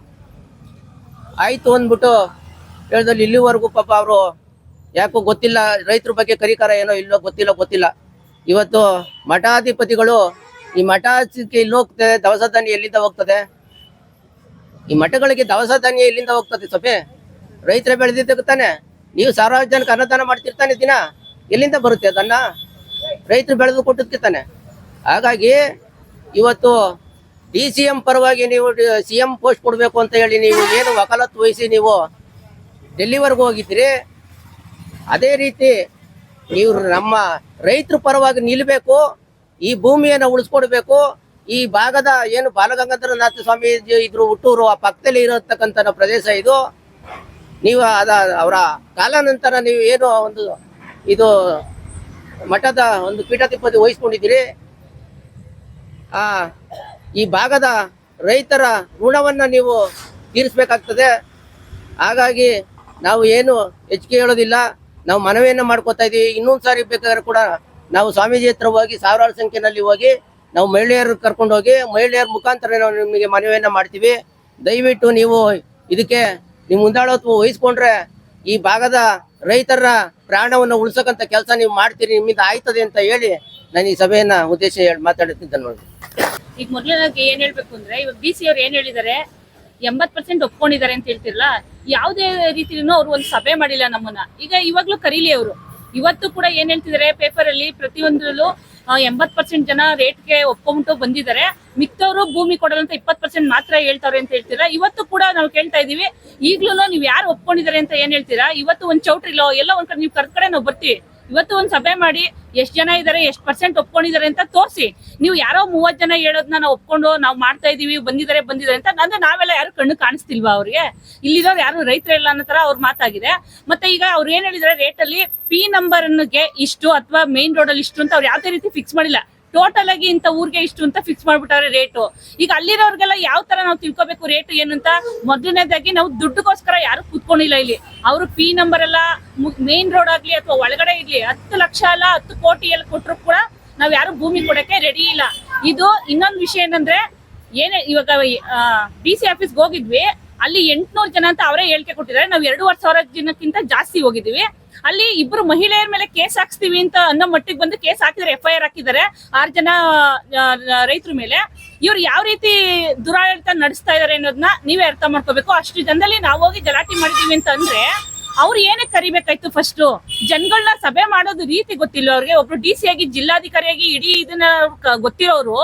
ಆಯಿತು ಅಂದ್ಬಿಟ್ಟು ಹೇಳ್ದಲ್ಲಿ ಇಲ್ಲಿವರೆಗೂ ಪಾಪ ಅವರು ಯಾಕೋ ಗೊತ್ತಿಲ್ಲ, ರೈತರ ಬಗ್ಗೆ ಕರಿಕಾರ ಏನೋ ಇಲ್ಲೋ ಗೊತ್ತಿಲ್ಲ ಗೊತ್ತಿಲ್ಲ. ಇವತ್ತು ಮಠಾಧಿಪತಿಗಳು ಈ ಮಠಕ್ಕೆ ಇಲ್ಲಿ ಹೋಗ್ತದೆ ದವಸ ಧಾನ್ಯ ಎಲ್ಲಿಂದ ಹೋಗ್ತದೆ? ಈ ಮಠಗಳಿಗೆ ದವಸ ಧಾನ್ಯ ಎಲ್ಲಿಂದ ಹೋಗ್ತದೆ ಸೊಪೆ ರೈತರ ಬೆಳೆದಿದ್ದಕ್ಕೆ ತಾನೆ? ನೀವು ಸಾರ್ವಜನಿಕ ಅನ್ನದಾನ ಮಾಡ್ತಿರ್ತಾನೆ ದಿನ. ಎಲ್ಲಿಂದ ಬರುತ್ತೆ ಅದನ್ನ? ರೈತರು ಬೆಳೆದು ಕೊಟ್ಟದಕ್ಕೆ ತಾನೆ. ಹಾಗಾಗಿ ಇವತ್ತು ಡಿ ಸಿ ಎಂ ಪರವಾಗಿ ನೀವು ಸಿ ಎಂ ಪೋಸ್ಟ್ ಕೊಡಬೇಕು ಅಂತ ಹೇಳಿ ನೀವು ಏನು ವಕಾಲತ್ತು ವಹಿಸಿ ನೀವು ಡೆಲ್ಲಿವರೆಗೂ ಹೋಗಿದ್ದೀರಿ. ಅದೇ ರೀತಿ ನೀವು ನಮ್ಮ ರೈತರ ಪರವಾಗಿ ನಿಲ್ಲಬೇಕು ಈ ಭೂಮಿಯನ್ನು ಉಳಿಸ್ಕೊಡ್ಬೇಕು, ಈ ಭಾಗದ ಏನು ಬಾಲಗಂಗಾಧರ ನಾಥ ಸ್ವಾಮಿ ಇದ್ರು ಹುಟ್ಟೂರು, ಆ ಪಕ್ಕದಲ್ಲಿ ಇರತಕ್ಕಂಥ ಪ್ರದೇಶ ಇದು. ನೀವು ಅದ ಅವರ ಕಾಲಾನಂತರ ನೀವು ಏನು ಒಂದು ಇದು ಮಠದ ಒಂದು ಪೀಠಾಧಿಪತಿ ವಹಿಸ್ಕೊಂಡಿದ್ದೀರಿ. ಆ, ಈ ಭಾಗದ ರೈತರ ಋಣವನ್ನ ನೀವು ತೀರಿಸಬೇಕಾಗ್ತದೆ. ಹಾಗಾಗಿ ನಾವು ಏನು ಹೆಚ್ಚಿಗೆ ಹೇಳೋದಿಲ್ಲ. ನಾವು ಮನವಿಯನ್ನು ಮಾಡ್ಕೋತಾ ಇದೀವಿ. ಇನ್ನೊಂದು ಸಾರಿ ಬೇಕಾದ್ರೆ ಕೂಡ ನಾವು ಸ್ವಾಮೀಜಿ ಹತ್ರ ಹೋಗಿ, ಸಾವಿರಾರು ಸಂಖ್ಯೆನಲ್ಲಿ ಹೋಗಿ, ನಾವು ಮಹಿಳೆಯರು ಕರ್ಕೊಂಡು ಹೋಗಿ, ಮಹಿಳೆಯರ ಮುಖಾಂತರ ನಾವು ನಿಮಗೆ ಮನವಿಯನ್ನು ಮಾಡ್ತೀವಿ. ದಯವಿಟ್ಟು ನೀವು ಇದಕ್ಕೆ ನಿಮ್ ಮುಂದಾಳತ್ವ ವಹಿಸ್ಕೊಂಡ್ರೆ ಈ ಭಾಗದ ರೈತರ ಪ್ರಾಣವನ್ನು ಉಳಿಸಕಂತ ಕೆಲಸ ನೀವು ಮಾಡ್ತೀರಿ, ನಿಮ್ಮಿಂದ ಆಯ್ತದೆ ಅಂತ ಹೇಳಿ ನಾನು ಈ ಸಭೆಯನ್ನ ಉದ್ದೇಶ ಮಾತಾಡುತ್ತಿದ್ದೆ ನೋಡಿ. ಈಗ ಮೊದಲನೇದಾಗಿ ಏನ್ ಹೇಳ್ಬೇಕು ಅಂದ್ರೆ, ಇವಾಗ ಬಿ ಸಿ ಅವ್ರು ಏನ್ ಹೇಳಿದ್ದಾರೆ? ಎಂಬತ್ ಪರ್ಸೆಂಟ್ ಒಪ್ಕೊಂಡಿದ್ದಾರೆ ಅಂತ ಹೇಳ್ತಿರಲ್ಲ, ಯಾವುದೇ ರೀತಿಲೂ ಅವ್ರು ಒಂದು ಸಭೆ ಮಾಡಿಲ್ಲ ನಮ್ಮನ್ನ. ಈಗ ಇವಾಗ್ಲೂ ಕರೀಲಿ ಅವರು. ಇವತ್ತು ಕೂಡ ಏನ್ ಹೇಳ್ತಿದ್ದಾರೆ ಪೇಪರ್ ಅಲ್ಲಿ ಪ್ರತಿಯೊಂದ್ರಲ್ಲೂ ಎಂಬತ್ ಪರ್ಸೆಂಟ್ ಜನ ರೇಟ್ಗೆ ಒಪ್ಕೊಂಬಿಟ್ಟು ಬಂದಿದ್ದಾರೆ. ಮಿಕ್ಕವರು ಭೂಮಿ ಕೊಡಲ್ಲ ಅಂತ ಇಪ್ಪತ್ ಪರ್ಸೆಂಟ್ ಮಾತ್ರ ಹೇಳ್ತಾರೆ ಅಂತ ಹೇಳ್ತೀರಾ? ಇವತ್ತು ಕೂಡ ನಾವು ಕೇಳ್ತಾ ಇದೀವಿ ಈಗ್ಲೂ ನೀವ್ ಯಾರು ಒಪ್ಕೊಂಡಿದ್ದಾರೆ ಅಂತ ಏನ್ ಹೇಳ್ತೀರಾ? ಇವತ್ತು ಒಂದ್ ಚೌಟ್ರಿಲೋ, ಎಲ್ಲ ಒಂದ್ ಕಡೆ ನೀವು ಕರ್ಕಡೆ ನಾವು ಬರ್ತೀವಿ. ಇವತ್ತು ಒಂದ್ ಸಭೆ ಮಾಡಿ ಎಷ್ಟ್ ಜನ ಇದ್ದಾರೆ ಎಷ್ಟ್ ಪರ್ಸೆಂಟ್ ಒಪ್ಕೊಂಡಿದ್ದಾರೆ ಅಂತ ತೋರಿಸಿ. ನೀವು ಯಾರೋ ಮೂವತ್ ಜನ ಹೇಳೋದನ್ನ ನಾವು ಒಪ್ಕೊಂಡು ನಾವು ಮಾಡ್ತಾ ಇದೀವಿ ಬಂದಿದ್ದಾರೆ ಬಂದಿದ್ದಾರೆ ಅಂತ ಅಂದ್ರೆ ನಾವೆಲ್ಲ ಯಾರು ಕಣ್ಣು ಕಾಣಿಸ್ತಿಲ್ವಾ ಅವ್ರಿಗೆ? ಇಲ್ಲಿರೋರು ಯಾರು ರೈತರಿಲ್ಲ ಅನ್ನೋ ತರ ಅವ್ರ ಮಾತಾಗಿದೆ. ಮತ್ತೆ ಈಗ ಅವ್ರು ಏನ್ ಹೇಳಿದ್ರೆ ರೇಟ್ ಅಲ್ಲಿ ಪಿ ನಂಬರ್ ಅನ್ನಗೆ ಇಷ್ಟು ಅಥವಾ ಮೇನ್ ರೋಡ್ ಅಲ್ಲಿ ಇಷ್ಟು ಅಂತ ಅವ್ರು ಯಾವ್ದೇ ರೀತಿ ಫಿಕ್ಸ್ ಮಾಡಿಲ್ಲ. ಟೋಟಲ್ ಆಗಿ ಇಂಥ ಊರಿಗೆ ಇಷ್ಟು ಅಂತ ಫಿಕ್ಸ್ ಮಾಡ್ಬಿಟ್ಟಾರೆ ರೇಟು ಈಗ ಅಲ್ಲಿರೋರ್ಗೆಲ್ಲ ಯಾವ ತರ ನಾವು ತಿಳ್ಕೊಬೇಕು ರೇಟ್ ಏನು ಅಂತ? ಮೊದಲನೇದಾಗಿ ನಾವು ದುಡ್ಡುಗೋಸ್ಕರ ಯಾರು ಕೂತ್ಕೊಂಡಿಲ್ಲ ಇಲ್ಲಿ. ಅವರು ಪಿ ನಂಬರ್ ಎಲ್ಲ ಮೇನ್ ರೋಡ್ ಆಗ್ಲಿ ಅಥವಾ ಒಳಗಡೆ ಇರ್ಲಿ, ಹತ್ತು ಲಕ್ಷ ಅಲ್ಲ, ಹತ್ತು ಕೋಟಿ ಎಲ್ಲ ಕೊಟ್ಟರು ಕೂಡ ನಾವ್ ಯಾರು ಭೂಮಿ ಕೊಡಕ್ಕೆ ರೆಡಿ ಇಲ್ಲ. ಇದು ಇನ್ನೊಂದು ವಿಷಯ ಏನಂದ್ರೆ, ಏನೇ ಇವಾಗ ಡಿ ಸಿ ಆಫೀಸ್ಗೆ ಹೋಗಿದ್ವಿ, ಅಲ್ಲಿ ಎಂಟ್ನೂರು ಜನ ಅಂತ ಅವರೇ ಹೇಳಿಕೆ ಕೊಟ್ಟಿದ್ದಾರೆ. ನಾವು ಎರಡೂವರೆ ಸಾವಿರ ಜನಕ್ಕಿಂತ ಜಾಸ್ತಿ ಹೋಗಿದ್ದೀವಿ. ಅಲ್ಲಿ ಇಬ್ರು ಮಹಿಳೆಯರ ಮೇಲೆ ಕೇಸ್ ಹಾಕ್ಸ್ತೀವಿ ಅಂತ ಅನ್ನೋ ಮಟ್ಟಿಗೆ ಬಂದು ಕೇಸ್ ಹಾಕಿದ್ರೆ ಎಫ್ ಐ ಆರ್ ಹಾಕಿದ್ದಾರೆ ಆರು ಜನ ರೈತರ ಮೇಲೆ. ಇವ್ರು ಯಾವ ರೀತಿ ದುರಾಡಳಿತ ನಡೆಸ್ತಾ ಇದಾರೆ ಅನ್ನೋದನ್ನ ನೀವೇ ಅರ್ಥ ಮಾಡ್ಕೋಬೇಕು. ಅಷ್ಟು ಜನದಲ್ಲಿ ನಾವು ಹೋಗಿ ಗಲಾಟೆ ಮಾಡಿದೀವಿ ಅಂತ ಅಂದ್ರೆ ಅವ್ರು ಏನಕ್ಕೆ ಕರಿಬೇಕಾಯ್ತು ಫಸ್ಟ್ ಜನಗಳನ್ನ ಸಭೆ ಮಾಡೋದು ರೀತಿ ಗೊತ್ತಿಲ್ಲ ಅವ್ರಿಗೆ. ಒಬ್ರು ಡಿ ಸಿ ಆಗಿ, ಜಿಲ್ಲಾಧಿಕಾರಿಯಾಗಿ ಇಡೀ ಇದನ್ನ ಗೊತ್ತಿರೋರು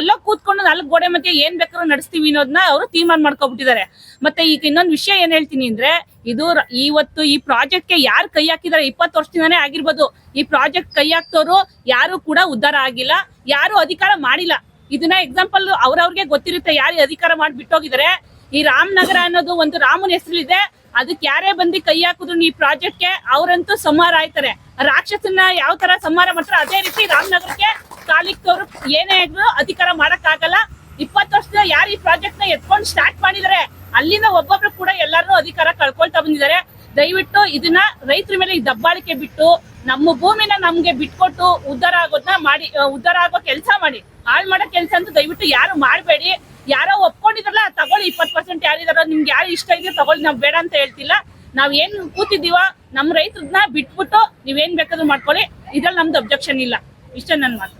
ಎಲ್ಲ ಕೂತ್ಕೊಂಡು ನಾಲ್ಕು ಗೋಡೆ ಮಧ್ಯೆ ಏನ್ ಬೇಕಾದ್ರು ನಡೆಸ್ತೀವಿ ಅನ್ನೋದನ್ನ ಅವರು ತೀರ್ಮಾನ ಮಾಡ್ಕೊಬಿಟ್ಟಿದ್ದಾರೆ. ಮತ್ತೆ ಈಗ ಇನ್ನೊಂದು ವಿಷಯ ಏನ್ ಹೇಳ್ತೀನಿ ಅಂದ್ರೆ, ಇದು ಇವತ್ತು ಈ ಪ್ರಾಜೆಕ್ಟ್ಗೆ ಯಾರು ಕೈ ಹಾಕಿದಾರೆ? ಇಪ್ಪತ್ತು ವರ್ಷದಿಂದಾನೇ ಆಗಿರ್ಬೋದು. ಈ ಪ್ರಾಜೆಕ್ಟ್ ಕೈ ಹಾಕ್ತವ್ರು ಯಾರು ಕೂಡ ಉದ್ಧಾರ ಆಗಿಲ್ಲ. ಯಾರು ಅಧಿಕಾರ ಮಾಡಿಲ್ಲ. ಇದನ್ನ ಎಕ್ಸಾಂಪಲ್ ಅವ್ರವ್ರಿಗೆ ಗೊತ್ತಿರುತ್ತೆ ಯಾರು ಅಧಿಕಾರ ಮಾಡಿ ಬಿಟ್ಟೋಗಿದ್ದಾರೆ ಈ ರಾಮನಗರ ಅನ್ನೋದು ಒಂದು ರಾಮನ ಹೆಸರಿದೆ ಅದಕ್ಕೆ ಯಾರೇ ಬಂದು ಕೈ ಹಾಕಿದ್ರು ಈ ಪ್ರಾಜೆಕ್ಟ್ಗೆ, ಅವರಂತೂ ಸಂಹಾರ ಆಯ್ತಾರೆ. ರಾಕ್ಷಸನ್ನ ಯಾವ ತರ ಸಂಹಾರ ಮಾಡ್ತಾರೆ ಅದೇ ರೀತಿ ರಾಮನಗರಕ್ಕೆ ಕಾಲಿಕ್ಕವ್ರು ಏನೇ ಇದ್ರು ಅಧಿಕಾರ ಮಾಡಕ್ ಆಗಲ್ಲ ಇಪ್ಪತ್ತು ವರ್ಷದ ಯಾರು ಈ ಪ್ರಾಜೆಕ್ಟ್ನ ಎತ್ಕೊಂಡು ಸ್ಟಾರ್ಟ್ ಮಾಡಿದ್ದಾರೆ, ಅಲ್ಲಿಂದ ಒಬ್ಬೊಬ್ರು ಕೂಡ ಎಲ್ಲಾರು ಅಧಿಕಾರ ಕಳ್ಕೊಳ್ತಾ ಬಂದಿದ್ದಾರೆ. ದಯವಿಟ್ಟು ಇದನ್ನ ರೈತರ ಮೇಲೆ ಈ ದಬ್ಬಾಳಿಕೆ ಬಿಟ್ಟು, ನಮ್ಮ ಭೂಮಿನ ನಮ್ಗೆ ಬಿಟ್ಕೊಟ್ಟು ಉದ್ಧಾರ ಆಗೋದನ್ನ ಮಾಡಿ ಉದ್ದಾರ ಉದ್ಧಾರ ಆಗೋ ಕೆಲಸ ಮಾಡಿ. ಹಾಳು ಮಾಡೋ ಕೆಲಸ ಅಂತ ದಯವಿಟ್ಟು ಯಾರು ಮಾಡಬೇಡಿ. ಯಾರೋ ಒಪ್ಕೊಂಡಿದ್ರಲ್ಲ, ತಗೊಳ್ಳಿ, ಇಪ್ಪತ್ತು ಪರ್ಸೆಂಟ್ ಯಾರಿದಾರೋ ನಿಮ್ಗೆ ಯಾರು ಇಷ್ಟ ಇದೆಯೋ ತಗೊಳ್ಳಿ, ನಾವು ಬೇಡ ಅಂತ ಹೇಳ್ತಿಲ್ಲ. ನಾವ್ ಏನ್ ಕೂತಿದೀವ ನಮ್ಮ ರೈತರನ್ನ ಬಿಟ್ಬಿಟ್ಟು ನೀವೇನ್ ಬೇಕಾದ್ರೂ ಮಾಡ್ಕೊಳ್ಳಿ. ಇದ್ರಲ್ಲಿ ನಮ್ದು ಅಬ್ಜೆಕ್ಷನ್ ಇಲ್ಲ. ಇಷ್ಟ ನನ್ನ ಮಾತು.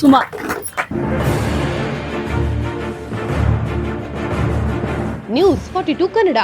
Suma. News forty two Kannada